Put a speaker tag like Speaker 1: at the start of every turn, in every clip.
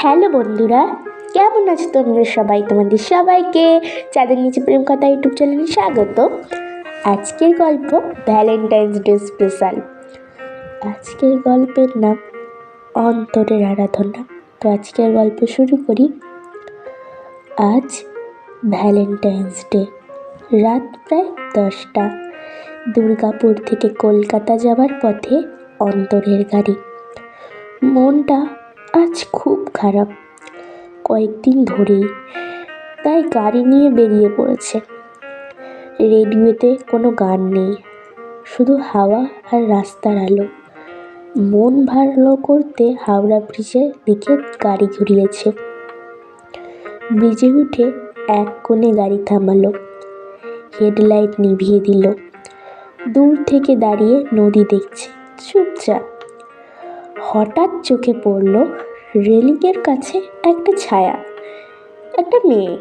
Speaker 1: Hello বন্ধুরা, কেমন আছো তোমরা সবাই? তোমাদের সবাইকে চাঁদের নিচে প্রেম কথা ইউটিউব চ্যানেলে স্বাগত। আজকের গল্প ভ্যালেন্টাইন্স ডে স্পেশাল। আজকের গল্পের নাম অন্তরের আরাধনা। তো আজকের গল্প শুরু করি। আজ ভ্যালেন্টাইন্স ডে, রাত প্রায় দশটা। দুর্গাপুর থেকে কলকাতা যাওয়ার পথে অন্তরের গাড়ি। মনটা আজ খুব খারাপ। কয়েকদিন ধরেই তাই গাড়ি নিয়ে বেরিয়ে পড়েছে। রেডিওতে কোনো গান নেই, শুধু হাওয়া আর রাস্তার আলো। মন ভালো করতে হাওড়া ব্রিজের দিকে গাড়ি ঘুরিয়েছে। ব্রিজে উঠে এক কোণে গাড়ি থামালো, হেডলাইট নিভিয়ে দিল। দূর থেকে দাঁড়িয়ে নদী দেখছে, চুপচাপ। হঠাৎ চোখে পড়ল রেলিংয়ের কাছে একটা ছায়া, একটা মেয়ে।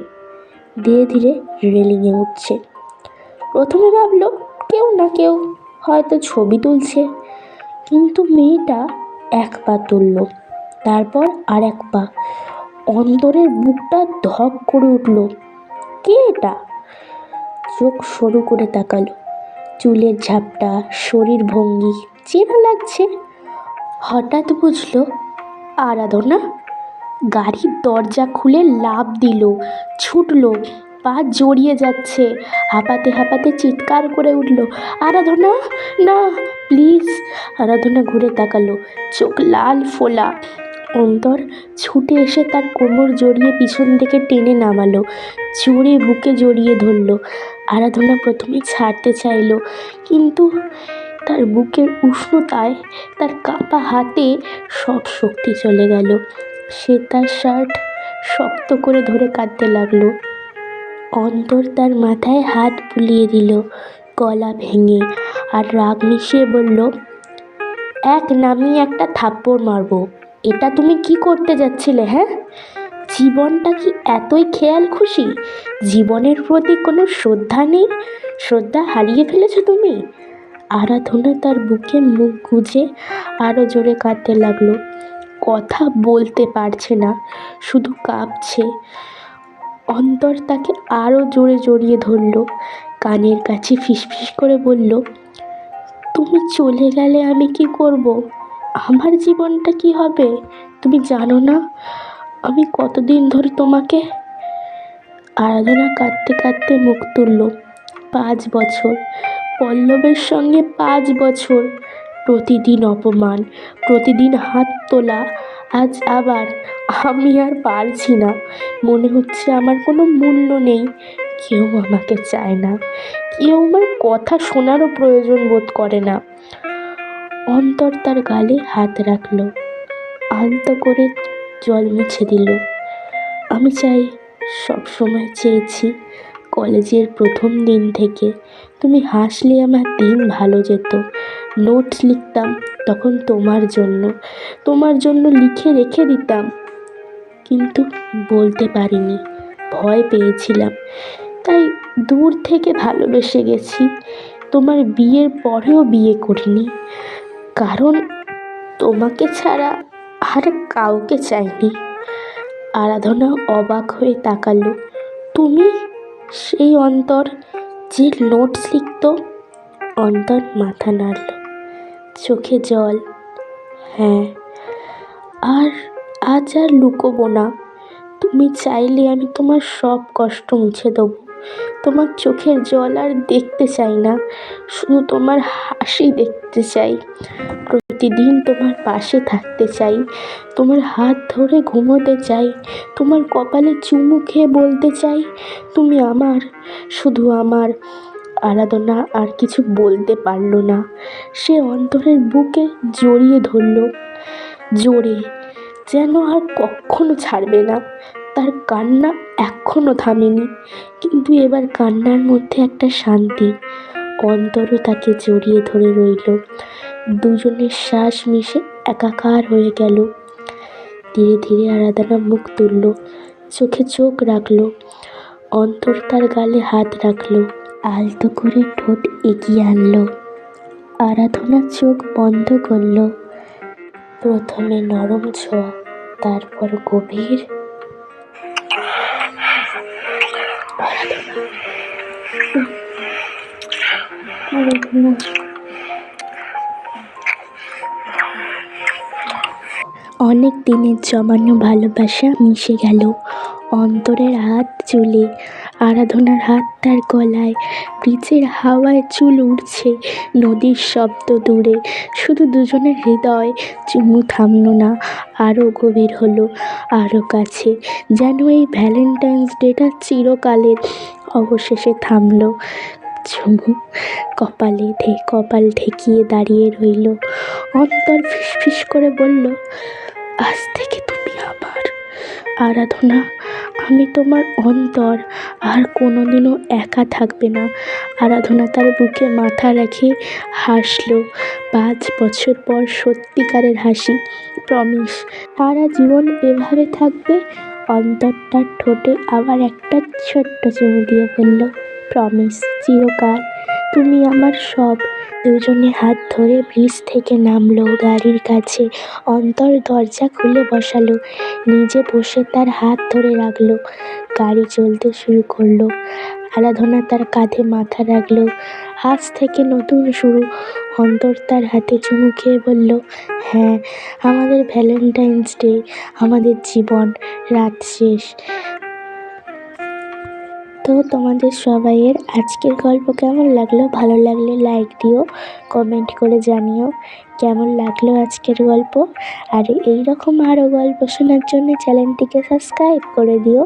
Speaker 1: ধীরে ধীরে রেলিংয়ে উঠছে। প্রথমে ভাবলো, কেউ না কেউ হয়তো ছবি তুলছে। কিন্তু মেয়েটা এক পা তুলল, তারপর আর এক পা। অন্তরের বুকটা ধক করে উঠল, কে এটা? চোখ সরু করে তাকালো। চুলের ঝাপটা, শরীর ভঙ্গি, চেনা লাগছে। হঠাৎ বুঝলো, আরাধনা গাড়ির দরজা খুলে লাফ দিল, ছুটলো, পা জড়িয়ে যাচ্ছে। হাঁপাতে হাঁপাতে চিৎকার করে উঠল, আরাধনা, না, প্লিজ। আরাধনা ঘুরে তাকালো, চোখ লাল ফোলা। অন্তর ছুটে এসে তার কোমর জড়িয়ে পিছন থেকে টেনে নামালো, জোরে বুকে জড়িয়ে ধরলো। আরাধনা প্রথমে ছাড়তে চাইলো, কিন্তু তার বুকের উষ্ণতায় তার কাঁপা হাতে সব শক্তি চলে গেল। সে তার শার্ট শক্ত করে ধরে কাঁদতে লাগল। অন্তর তার মাথায় হাত বুলিয়ে দিল, গলা ভেঙে, আর রাগ মিশিয়ে বলল, এক নামিয়ে একটা থাপ্পড় মারবো। এটা তুমি কি করতে যাচ্ছিলে হ্যাঁ? জীবনটা কি এতই খেয়াল খুশি? জীবনের প্রতি কোনো শ্রদ্ধা নেই? শ্রদ্ধা হারিয়ে ফেলেছো তুমি? আরাধনা তার বুকে মুখ গুঁজে আরও জোরে কাঁদতে লাগল। কথা বলতে পারছে না, শুধু কাঁপছে। অন্তর তাকে আরও জোরে জড়িয়ে ধরল। কানের কাছে ফিসফিস করে বলল, তুমি চলে গেলে আমি কি করব? আমার জীবনটা কি হবে? তুমি জানো না? আমি কতদিন ধরে তোমাকে আরাধনা কাঁদতে কাঁদতে মুখ তুলল। পাঁচ বছর পল্লবের সঙ্গে পাঁচ বছর। প্রতিদিন অপমান, প্রতিদিন হাত তোলা, আজ আবার আমি আর পারছি না। মনে হচ্ছে আমার কোনো মূল্য নেই। কেউ আমাকে চায় না। কেউ আমার কথা শোনারও প্রয়োজন বোধ করে না। অন্তর তার গালে হাত রাখল, আলতো করে জল মুছে দিল। আমি চাই সব সময় চেয়েছি কলেজের প্রথম দিন থেকে তুমি হাসলে আমার দিন ভালো যেত। নোটস লিখতাম তখন তোমার জন্য তোমার জন্য লিখে রেখে দিতাম। কিন্তু বলতে পারিনি, ভয় পেয়েছিলাম। তাই দূর থেকে ভালোবেসে গেছি। তোমার বিয়ের পরেও বিয়ে করিনি। কারণ তোমাকে ছাড়া আর কাউকে চাইনি। আরাধনা অবাক হয়ে তাকালো, তুমি সেই অন্তর যে নোটস লিখত, অন্তর মাথা নাড়ল, চোখে জল। হ্যাঁ আর আজ আর লুকোবো না। তুমি চাইলে আমি তোমার সব কষ্ট মুছে দেবো। তোমার চোখের জল আর দেখতে চাই না, শুধু তোমার হাসি দেখতে চাই। প্রতিদিন তোমার পাশে থাকতে চাই, তোমার হাত ধরে ঘুমোতে চাই, তোমার কপালে চুমু খেয়ে বলতে চাই, তুমি আমার, শুধু আমার। আরাধনা আর কিছু বলতে পারল না, সে অন্তরের বুকে জড়িয়ে ধরল। জোরে, যেন আর কখনো ছাড়বে না তার কান্না এখনও থামেনি। কিন্তু এবার কান্নার মধ্যে একটা শান্তি, অন্তরও তাকে জড়িয়ে ধরে রইল। দুজনের শ্বাস মিশে একাকার হয়ে গেল। ধীরে ধীরে আরাধনা মুখ তুলল, চোখে চোখ রাখল, অন্তর তার গালে হাত রাখল, আলতো করে ঠোঁট এগিয়ে আনলো। আরাধনা চোখ বন্ধ করল। প্রথমে নরম ছোঁয়া, তারপর গভীর অনেক দিনের জমানো ভালোবাসা মিশে গেল। অন্তরের হাত চুলে আরাধনার হাত তার গলায় ব্রিজের হাওয়ায় চুল উড়ছে নদীর শব্দ দূরে। শুধু দুজনের হৃদয় চুমু থামলো না আরও গভীর হলো আরও কাছে। যেন এই ভ্যালেন্টাইন্স ডেটা চিরকালের অবশেষে থামলো। চুমু কপালে ঢে কপাল ঠেকিয়ে দাঁড়িয়ে রইল। অন্তর ফিসফিস করে বলল, আজ থেকে তুমি আমার আরাধনা আমি তোমার অন্তর, আর কোনোদিনও একা থাকবে না। আরাধনা তার বুকে মাথা রেখে হাসলো। পাঁচ বছর পর সত্যিকারের হাসি। প্রমিস সারা জীবন এভাবে থাকবে? অন্তরটার ঠোঁটে আবার একটা ছোট্ট চুমু দিয়ে বলল প্রমিস চিরকাল। তুমি আমার সব দুজনে হাত ধরে ব্রিজ থেকে নামলো, গাড়ির কাছে অন্তর দরজা খুলে বসালো, নিজে বসে তার হাত ধরে রাখল, গাড়ি চলতে শুরু করল, আরাধনা তার কাঁধে মাথা রাখল, আজ থেকে নতুন শুরু। অন্তর তার হাতে চুমু খেয়ে বলল হ্যাঁ আমাদের ভ্যালেন্টাইন্স ডে, আমাদের জীবন, রাত শেষ। তো তোমাদের সবাইয়ের আজকের গল্প কেমন লাগল? ভালো লাগলে লাইক দিও কমেন্ট করে জানিও কেমন লাগল আজকের গল্প? আর এই রকম আরও গল্প শোনার জন্য চ্যানেলটিকে সাবস্ক্রাইব করে দিও।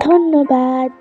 Speaker 1: ধন্যবাদ!